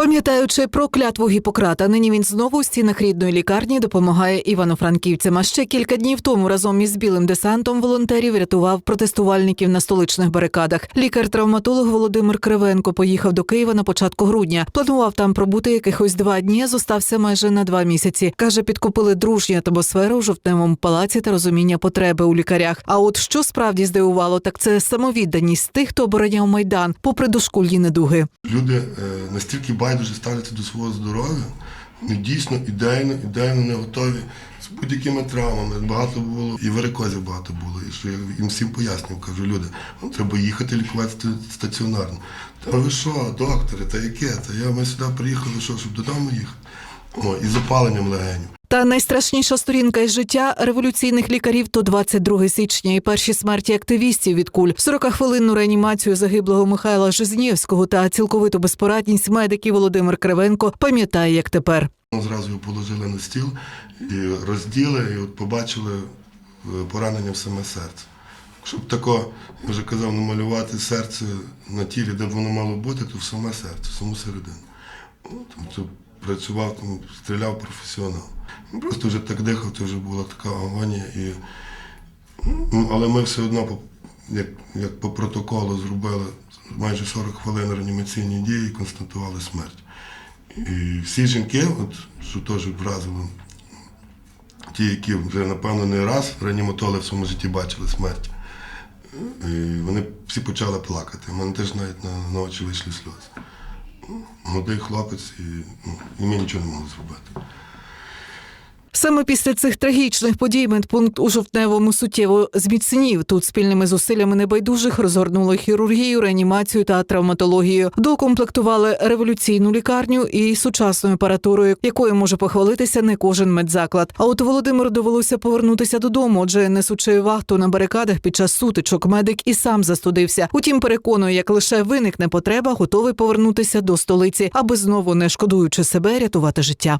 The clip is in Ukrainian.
Пам'ятаючи про клятву Гіппократа, нині він знову у стінах рідної лікарні допомагає івано-франківцям. А ще кілька днів тому разом із білим десантом волонтерів рятував протестувальників на столичних барикадах. Лікар-травматолог Володимир Кривенко поїхав до Києва на початку грудня. Планував там пробути якихось два дні. Зостався майже на два місяці. каже, підкупили дружню атмосферу у жовтневому палаці та розуміння потреби у лікарях. А от що справді здивувало, так це самовідданість тих, хто обороняв майдан, попри дошкульні недуги. Люди е, настільки байдуже ставляться до свого здоров'я, вони дійсно ідейно, ідейно не готові з будь-якими травмами. Багато було і варикозів багато було. І що я їм всім пояснював, кажу, люди, вам треба їхати лікувати стаціонарно. Та ви що, доктори, та яке? Та я ми сюди приїхали, що, щоб додому їхати. О, і запаленням легенів. Та найстрашніша сторінка із життя революційних лікарів то 22 січня і перші смерті активістів від куль, 40-хвилинну реанімацію загиблого Михайла Жизнєвського та цілковиту безпорадність медиків Володимир Кривенко пам'ятає як тепер. Зразу положили на стіл і розділи, і от побачили е, поранення в саме серце. Щоб тако, я вже казав, намалювати серце на тілі, де б воно мало бути, то в саме серце, в саму середину. Тобто працював, стріляв професіонал. Він Просто вже так дихав, то вже була така агонія. І... Ну, але ми все одно, як, як по протоколу, зробили майже 40 хвилин реанімаційні дії і констатували смерть. І всі жінки, от, що теж вразило, ті, які вже, напевно, не раз реаніматоли в своєму житті бачили смерть, і вони всі почали плакати. У мене теж навіть на, на очі вийшли сльози. Молодий хлопець, і, ну, і ми нічого не могли зробити. Саме після цих трагічних подій медпункт у жовтневому суттєво зміцнів. Тут спільними зусиллями небайдужих розгорнули хірургію, реанімацію та травматологію. Докомплектували революційну лікарню і сучасною апаратурою, якою може похвалитися не кожен медзаклад. А от Володимиру довелося повернутися додому, адже несучи вахту на барикадах під час сутичок, медик і сам застудився. Утім, переконує, як лише виникне потреба, готовий повернутися до столиці, аби знову не шкодуючи себе, рятувати життя.